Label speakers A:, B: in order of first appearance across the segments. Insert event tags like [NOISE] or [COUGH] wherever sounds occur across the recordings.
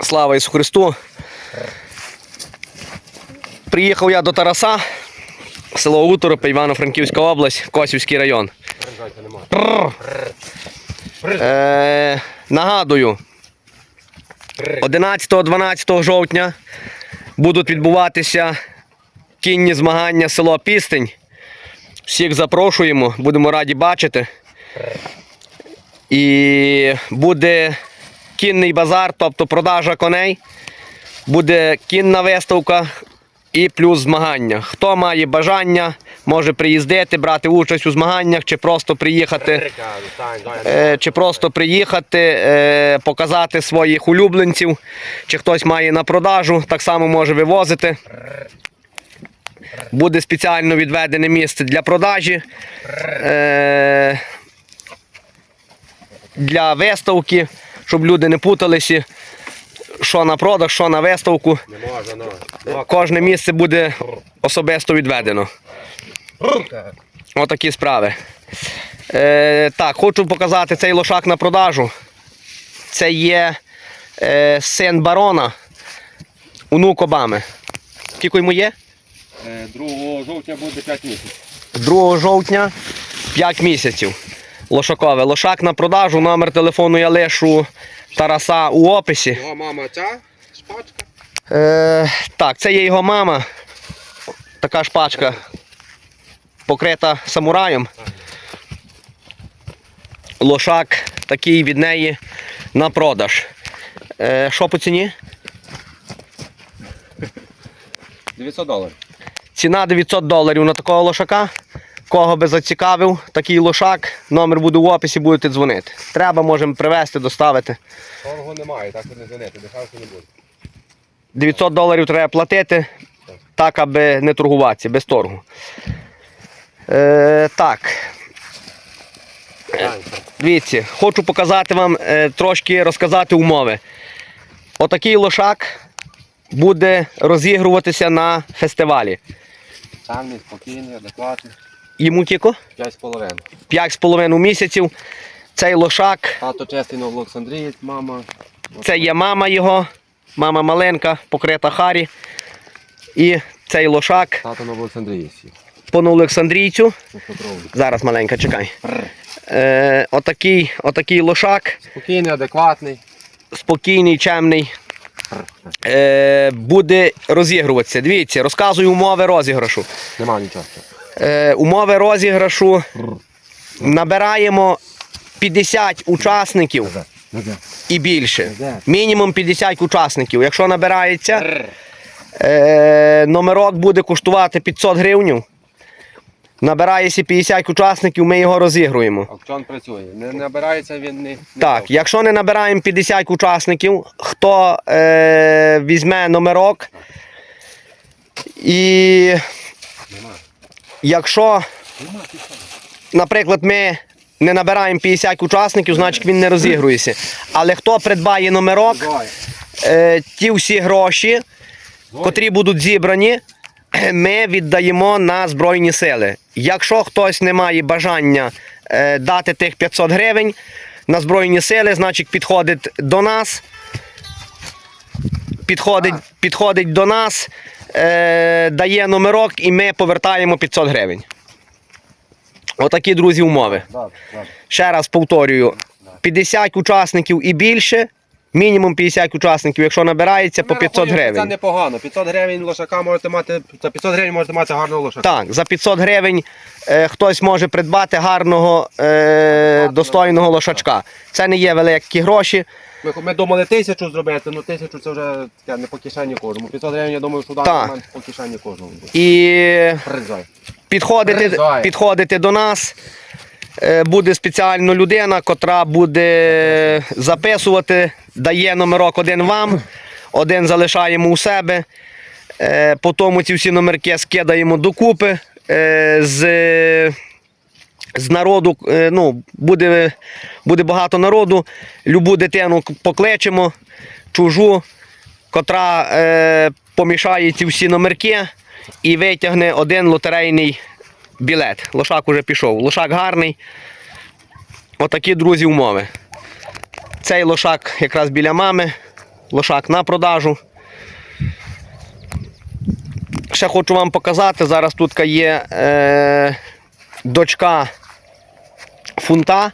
A: Слава Ісусу Христу. Приїхав я до Тараса, село Уторопи, Івано-Франківська область, Косівський район. Е, нагадую, 11-12 жовтня будуть відбуватися кінні змагання село Пістень. Всіх запрошуємо, будемо раді бачити. І буде кінний базар, тобто продажа коней. Буде кінна виставка і плюс змагання. Хто має бажання, може приїздити, брати участь у змаганнях, чи просто приїхати, е, чи просто приїхати, е, показати своїх улюбленців, чи хтось має на продажу, так само може вивозити. Буде спеціально відведене місце для продажі. Е, для виставки, щоб люди не путалися, що на продаж, що на виставку. Кожне місце буде особисто відведено. Отакі справи. Е, так, хочу показати цей лошак на продажу. Це є е, син барона, онук Обами. Скільки йому є?
B: 2 Е, жовтня буде 5 місяців.
A: 2 жовтня 5 місяців. Лошакове. Лошак на продажу, номер телефону я лишу Тараса у описі.
B: Його мама ця шпачка.
A: Е, так, це є його мама. Така шпачка покрита самураєм. Лошак такий від неї на продаж. Е, що по ціні?
B: 900 доларів.
A: Ціна 900 доларів на такого лошака. Кого би зацікавив, такий лошак, номер буде в описі, будете дзвонити. Треба, можемо привезти, доставити.
B: Торгу немає, так не дзвонити, дешевше не буде.
A: 900 доларів треба платити, так, аби не торгуватися, без торгу. Е, так, дивіться, хочу показати вам, е, трошки розказати умови. Отакий лошак буде розігруватися на фестивалі.
B: Сальний, спокійний, адекватний.
A: Йому кіко?
B: 5,5.
A: 5,5 місяців. Цей лошак,
B: Тато чесний в Олександрії, мама.
A: це є мама його, мама маленька, покрита Харі. І цей лошак
B: Тато на
A: по Олександрійцю. Зараз маленька, чекай. Е, отакий, отакий лошак,
B: Спокійний, адекватний.
A: спокійний, чемний. Е, буде розігруватися. Дивіться, розказую умови розіграшу.
B: Нема нічого.
A: Е, умови розіграшу. Набираємо 50 учасників і більше. Мінімум 50 учасників. Якщо набирається, е, номерок буде коштувати 500 гривень. Набирається 50 учасників, ми його розігруємо.
B: Аукціон працює. Не набирається він не.
A: Так, якщо не набираємо 50 учасників, хто е, візьме номерок і якщо, наприклад, ми не набираємо 50 учасників, значить він не розігрується. Але хто придбає номерок, е, ті всі гроші, котрі будуть зібрані, [CLEARS THROAT] ми віддаємо на Збройні сили. Якщо хтось не має бажання е, дати тих 500 гривень на Збройні сили, значить підходить до нас. Підходить, підходить до нас, е, дає номерок і ми повертаємо 500 гривень. Отакі, друзі, умови. Ще раз повторюю: 50 учасників і більше, мінімум 50 учасників, якщо набирається, по
B: Ми
A: 500 гривень.
B: Це непогано. 500 гривень лошака можете мати. За 500 гривень можете мати гарного лошака.
A: Так, за 500 гривень е, хтось може придбати гарного, е, достойного лошачка. Це не є великі гроші.
B: Ми, ми думали тисячу зробити, ну тисячу це вже таке, не по кишені кожному. 500 гривень, я думаю, що
A: Так.
B: дати момент по кишені кожному. буде.
A: І
B: Призай.
A: підходити,
B: Ризає.
A: підходити до нас. Е, Буде спеціальна людина, котра буде записувати, дає номерок один вам, один залишаємо у себе. Е, Потім ці всі номерки скидаємо докупи. е, З, з народу ну, буде, буде багато народу. Любу дитину покличемо, чужу, котра помішає ці всі номерки і витягне один лотерейний білет. Лошак уже пішов. Лошак гарний. Отакі, друзі, умови. Цей лошак якраз біля мами. лошак на продажу. Ще хочу вам показати, зараз тут є е, дочка фунта,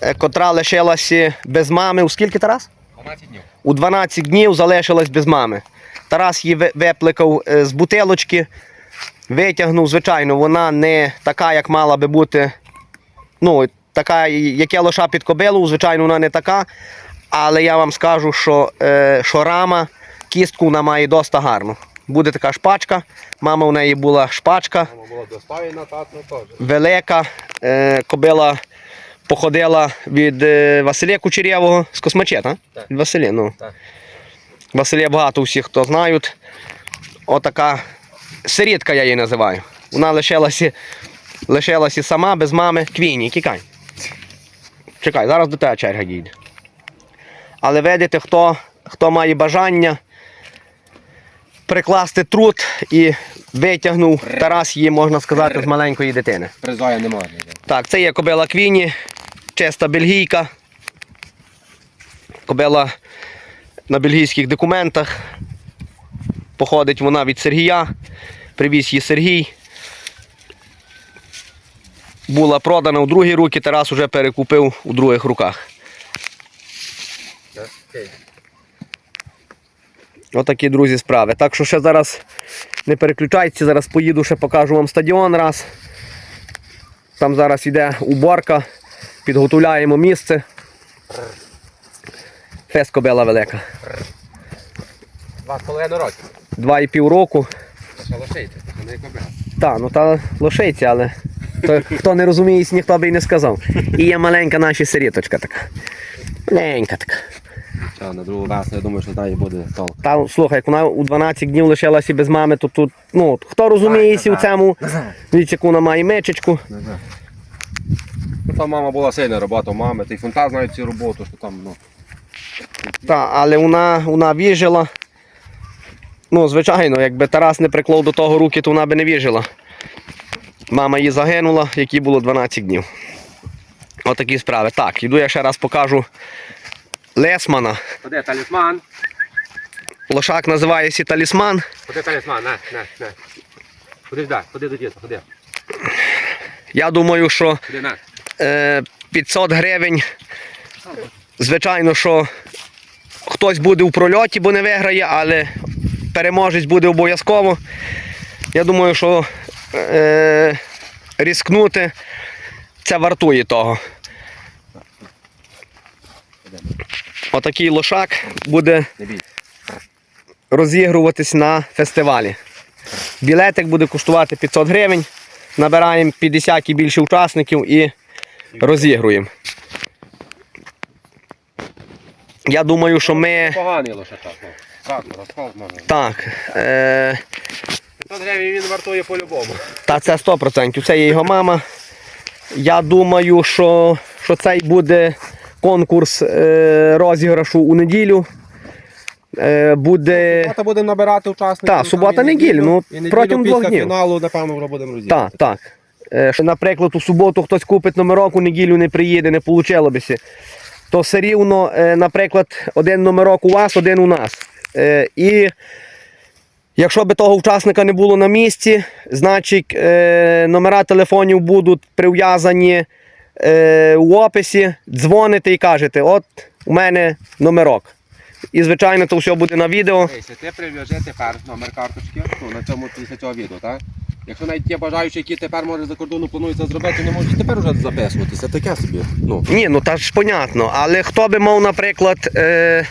A: е, котра лишилася без мами. У скільки Тарас?
B: 12 днів.
A: У 12 днів залишилась без мами. Тарас її випликав е, з бутилочки, витягнув. Звичайно, вона не така, як мала би бути. Ну, така, яке лоша під кобилу, звичайно, вона не така. Але я вам скажу, що, е, що рама, кістку вона має доста гарну. Буде така шпачка. Мама у неї була шпачка
B: Мама була доставлена, татно теж.
A: велика. Е, кобила походила від е, Василя Кучерєвого з Космаче, так?
B: Так.
A: Від Василя, ну.
B: Так.
A: Василя багато всіх, хто знають. Отака сирітка я її називаю. Вона лишилася, лишилася сама без мами. Квіні, кікай. Чекай, зараз до тебе черга дійде. Але видите, хто, хто має бажання прикласти труд і витягнув Тарас її, можна сказати, з маленької дитини.
B: Призоя немає.
A: Так, це є кобила Квіні, чиста бельгійка. Кобила на бельгійських документах. Походить вона від Сергія. Привіз її Сергій. Була продана у другі руки, Тарас уже перекупив у других руках. Отакі, друзі, справи. Так що ще зараз не переключайтеся, зараз поїду, ще покажу вам стадіон раз. Там зараз йде уборка, підготовляємо місце. Фес кобила велика.
B: Два з половиною
A: років. 2,5 року.
B: Та лошейці, не кобила.
A: Так, ну та лошейці, але то, хто не розуміє, ніхто б і не сказав. І є маленька наша сиріточка така. Маленька така.
B: Та, на другу раз, я думаю, що далі буде толк.
A: Та, слухай, як вона у 12 днів лишилася без мами, то тут, ну, хто розуміється у цьому, дивіться, яку вона має мечечку.
B: Ну, Там мама була сильна робота мами, та й фунта знають цю роботу, що там, ну.
A: Так, але вона, вона віжила. Ну, звичайно, якби Тарас не приклав до того руки, то вона би не віжила. Мама її загинула, якій було 12 днів. Отакі справи. Так, іду я ще раз покажу Лесмана.
B: Ходи, талісман.
A: Лошак називається талісман.
B: Ходи, талісман, на, на, на. Ходи сюди, ходи до діда, ходи.
A: Я думаю, що
B: Ходи, на.
A: е, 500 гривень. Звичайно, що хтось буде у прольоті, бо не виграє, але переможець буде обов'язково. Я думаю, що е, різкнути це вартує того. Отакий лошак буде розігруватись на фестивалі. Білетик буде коштувати 500 гривень. Набираємо 50 і більше учасників і розігруємо. Я думаю, що ми.
B: Поганий лошачок. Так, можна.
A: Так. Е,
B: 500 гривень він вартує по-любому.
A: та це 100%. Це є його мама. Я думаю, що, що цей буде конкурс е, розіграшу у неділю. Е, буде.
B: Субота будемо набирати учасників.
A: Та,
B: там
A: субота,
B: і
A: неділя, ну,
B: і неділю
A: протягом
B: після
A: двох днів.
B: фіналу, напевно, вже будемо розіграти.
A: Так, так. Е, що, наприклад, у суботу хтось купить номерок, у неділю не приїде, не вийшло б. То все рівно, е, наприклад, один номерок у вас, один у нас. Е, І якщо би того учасника не було на місці, значить е, номера телефонів будуть прив'язані в у описі, дзвоните і кажете, от у мене номерок. І, звичайно, то все буде на відео.
B: Дивися, ти прив'яжи тепер номер карточки ну, на цьому після цього відео, так? Якщо навіть є бажаючі, які тепер може за кордону плануються зробити, не можуть тепер вже записуватися. Таке собі. Ну.
A: Ні, ну та ж понятно. Але хто би мав, наприклад, е,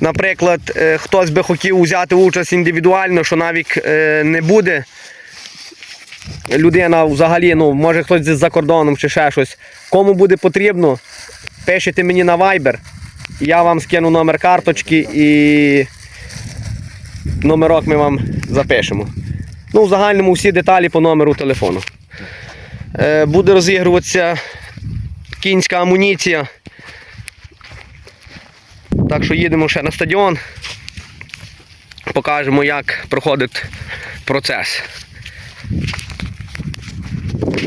A: наприклад, е, хтось би хотів взяти участь індивідуально, що навіть е, не буде. Людина взагалі, ну, може хтось за кордоном чи ще щось. Кому буде потрібно, пишете мені на Viber. Я вам скину номер карточки і номерок ми вам запишемо. Ну, в загальному всі деталі по номеру телефону. Е, буде розігруватися кінська амуніція. Так що їдемо ще на стадіон. Покажемо, як проходить процес.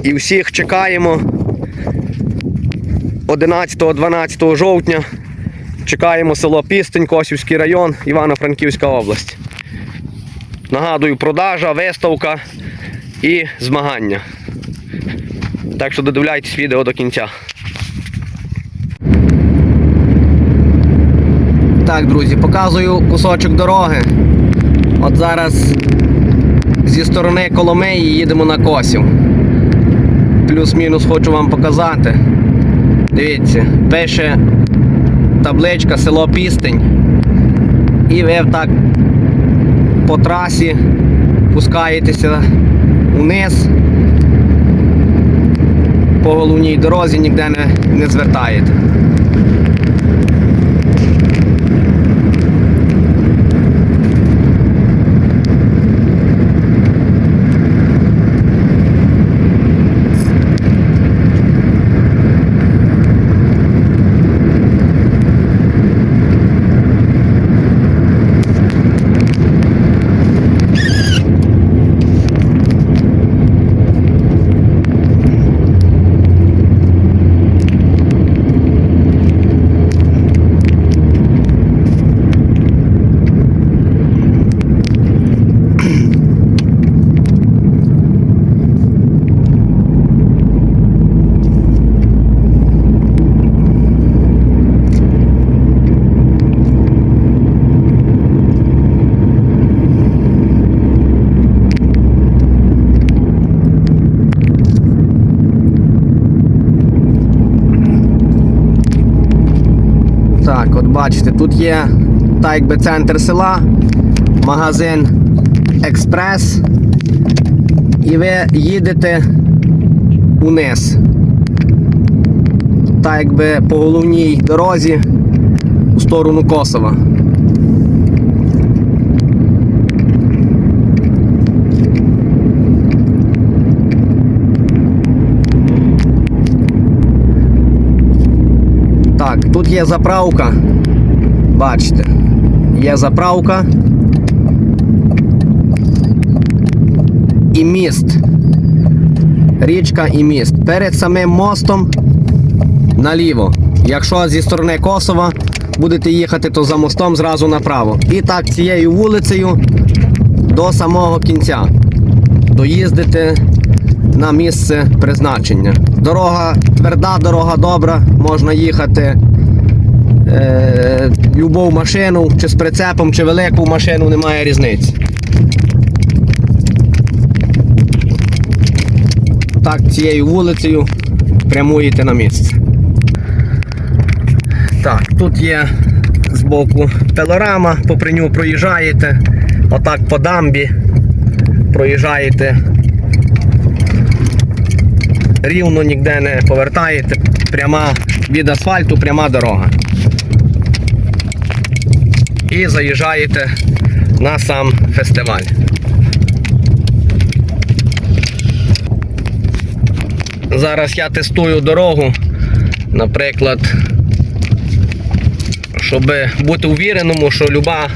A: І всіх чекаємо 11-12 жовтня Чекаємо село Пістень, Косівський район, Івано-Франківська область. Нагадую, продажа, виставка і змагання. Так що додивляйтесь відео до кінця. Так, друзі, показую кусочок дороги. От зараз зі сторони Коломиї їдемо на Косів. Плюс-мінус хочу вам показати. Дивіться, пише табличка село Пістень. І ви так по трасі пускаєтеся вниз. По головній дорозі ніде не, не звертаєте. Так, от бачите, тут є так якби центр села, магазин Експрес. І ви їдете униз. Так якби по головній дорозі у сторону Косова. Так, тут є заправка. Бачите, є заправка. І міст. Річка і міст. Перед самим мостом наліво. Якщо зі сторони Косова будете їхати, то за мостом зразу направо. І так цією вулицею до самого кінця. Доїздите на місце призначення. Дорога тверда, дорога добра, можна їхати е, любу машину, чи з прицепом, чи велику машину, немає різниці. Так, цією вулицею прямуєте на місце. Так, тут є збоку пилорама, попри нього проїжджаєте, отак по дамбі проїжджаєте рівно ніде не повертаєте, пряма від асфальту, пряма дорога. І заїжджаєте на сам фестиваль. Зараз я тестую дорогу, наприклад, щоб бути увіреному, що люба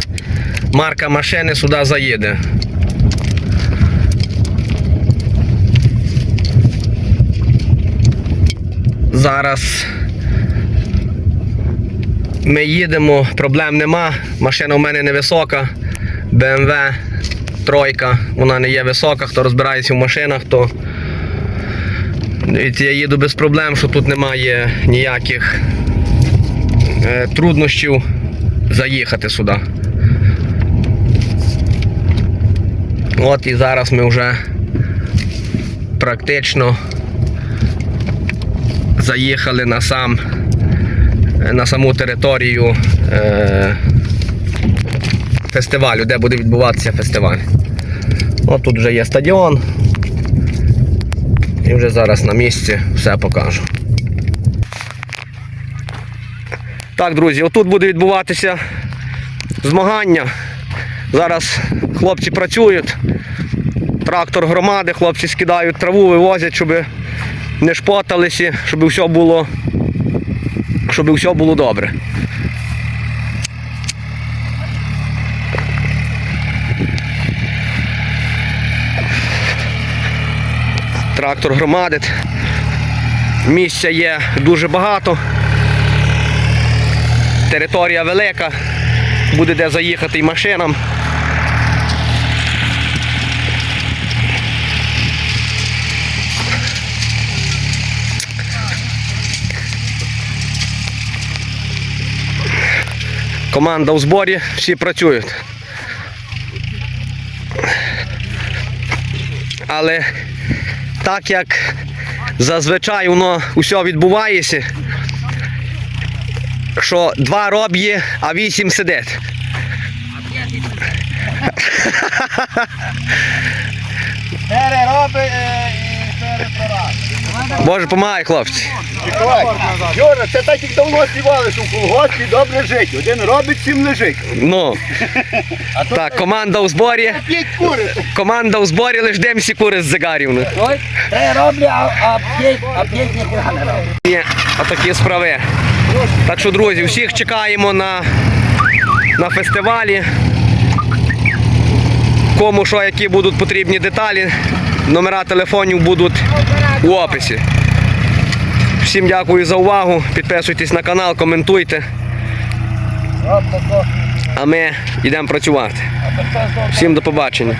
A: марка машини сюди заїде. Зараз ми їдемо, проблем нема. Машина у мене невисока. BMW тройка, вона не є висока, хто розбирається в машинах, то я їду без проблем, що тут немає ніяких е, труднощів заїхати сюди. От і зараз ми вже практично заїхали на сам на саму територію е, фестивалю, де буде відбуватися фестиваль. От тут вже є стадіон. І вже зараз на місці все покажу. Так, друзі, отут буде відбуватися змагання. Зараз хлопці працюють. Трактор громади, хлопці скидають траву, вивозять, щоб не шпоталися, щоб все було, щоб все було добре. Трактор громадить. Місця є дуже багато. Територія велика, буде де заїхати і машинам. Команда у зборі, всі працюють. Але так як зазвичай воно усе відбувається, що два роб'є, а вісім сидить.
C: Перероби е, і перепрораби.
A: Боже, помагай, хлопці.
C: Юра, це так як давно співали, що в колгоспі добре жить. Один робить, всім лежить.
A: Ну. Так, команда у зборі.
C: П'ять кури.
A: Команда у зборі лиш демсі кури з загарівни.
C: Три роблю, а, п'ять, а п'ять ніхто не робить.
A: Є отакі справи. Так що, друзі, всіх чекаємо на, на фестивалі. Кому що, які будуть потрібні деталі, номера телефонів будуть у описі. Всім дякую за увагу. Підписуйтесь на канал, коментуйте. А ми йдемо працювати. Всім до побачення.